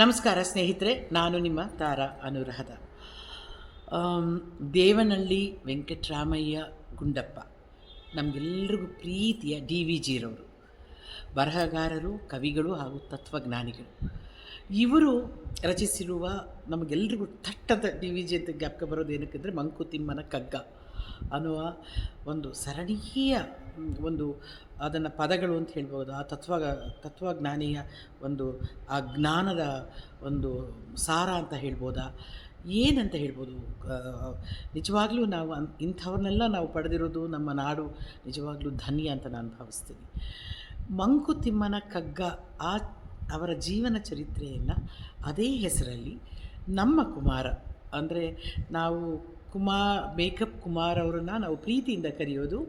ನಮಸ್ಕಾರ ಸ್ನೇಹಿತರೆ, ನಾನು ನಿಮ್ಮ ತಾರಾ ಅನುರಹದ. ದೇವನಹಳ್ಳಿ ವೆಂಕಟರಾಮಯ್ಯ ಗುಂಡಪ್ಪ. ನಮಗೆಲ್ಲರಿಗೂ ಪ್ರೀತಿಯ ಡಿ ವಿ ಜಿರವರು. ಬರಹಗಾರರು, ಕವಿಗಳು ಹಾಗೂ ತತ್ವಜ್ಞಾನಿಗಳು. ಇವರು ರಚಿಸಿರುವ ನಮಗೆಲ್ಲರಿಗೂ ತಟ್ಟದ ಡಿ ವಿ ಜಿ ಅಂತ ಜ್ಞಾಪಕ ಬರೋದು ಏನಕ್ಕೆ ಅಂದರೆ ಮಂಕುತಿಮ್ಮನ ಕಗ್ಗ ಅನ್ನುವ ಒಂದು ಸರಣೀಯ ಒಂದು, ಅದನ್ನು ಪದಗಳು ಅಂತ ಹೇಳ್ಬೋದು. ಆ ತತ್ವ ತತ್ವಜ್ಞಾನಿಯ ಒಂದು, ಆ ಜ್ಞಾನದ ಒಂದು ಸಾರ ಅಂತ ಹೇಳ್ಬೋದಾ? ಏನಂತ ಹೇಳ್ಬೋದು? ನಿಜವಾಗಲೂ ನಾವು ಅನ್- ಇಂಥವ್ರನ್ನೆಲ್ಲ ನಾವು ಪಡೆದಿರೋದು ನಮ್ಮ ನಾಡು ನಿಜವಾಗ್ಲೂ ಧನ್ಯ ಅಂತ ನಾನು ಭಾವಿಸ್ತೀನಿ. ಮಂಕುತಿಮ್ಮನ ಕಗ್ಗ, ಆ, ಅವರ ಜೀವನ ಚರಿತ್ರೆಯನ್ನು ಅದೇ ಹೆಸರಲ್ಲಿ ನಮ್ಮ ಕುಮಾರ, ಅಂದರೆ ನಾವು ಕುಮಾರ್ ಮೇಕಪ್ ಕುಮಾರ್ ಅವರನ್ನು ನಾವು ಪ್ರೀತಿಯಿಂದ ಕರೆಯೋದು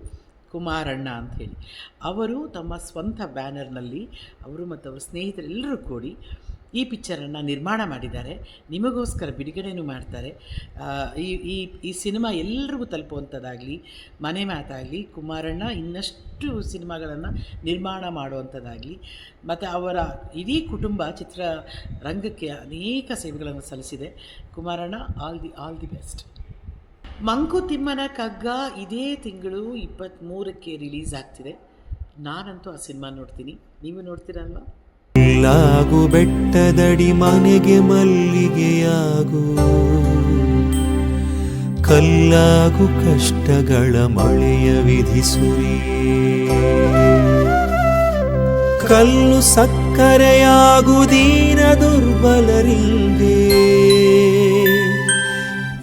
ಕುಮಾರಣ್ಣ ಹೇಳಿ. ಅವರು ತಮ್ಮ ಸ್ವಂತ ಬ್ಯಾನರ್ನಲ್ಲಿ ಅವರು ಮತ್ತು ಅವರ ಸ್ನೇಹಿತರೆಲ್ಲರೂ ಕೂಡಿ ಈ ಪಿಕ್ಚರನ್ನು ನಿರ್ಮಾಣ ಮಾಡಿದ್ದಾರೆ. ನಿಮಗೋಸ್ಕರ ಬಿಡುಗಡೆಯೂ ಮಾಡ್ತಾರೆ. ಈ ಈ ಈ ಸಿನಿಮಾ ಎಲ್ರಿಗೂ ತಲುಪುವಂಥದ್ದಾಗಲಿ, ಮನೆ ಮಾತಾಗಲಿ, ಕುಮಾರಣ್ಣ ಇನ್ನಷ್ಟು ಸಿನಿಮಾಗಳನ್ನು ನಿರ್ಮಾಣ ಮಾಡುವಂಥದ್ದಾಗಲಿ, ಮತ್ತು ಅವರ ಇಡೀ ಕುಟುಂಬ ಚಿತ್ರರಂಗಕ್ಕೆ ಅನೇಕ ಸೇವೆಗಳನ್ನು ಸಲ್ಲಿಸಿದೆ. Kumaranna all the all the best Mankuthimmana Kagga ಇದೇ ತಿಂಗಳು ಇಪ್ಪತ್ತ್ಮೂರಕ್ಕೆ ರಿಲೀಸ್ ಆಗ್ತಿದೆ. ನಾನಂತೂ ಆ ಸಿನಿಮಾ ನೋಡ್ತೀನಿ. ನೀವು ನೋಡ್ತೀರಲ್ವಾ? ಕಲ್ಲಾಗು ಬೆಟ್ಟದಡಿ ಮನೆಗೆ ಮಲ್ಲಿಗೆಯಾಗು. ಕಲ್ಲಾಗು ಕಷ್ಟಗಳ ಮಳೆಯ ವಿಧಿಸುರಿ ಕಲ್ಲು ಸಕ್ಕರೆಯಾಗು ದೀನ ದುರ್ಬಲರಿಂದೆ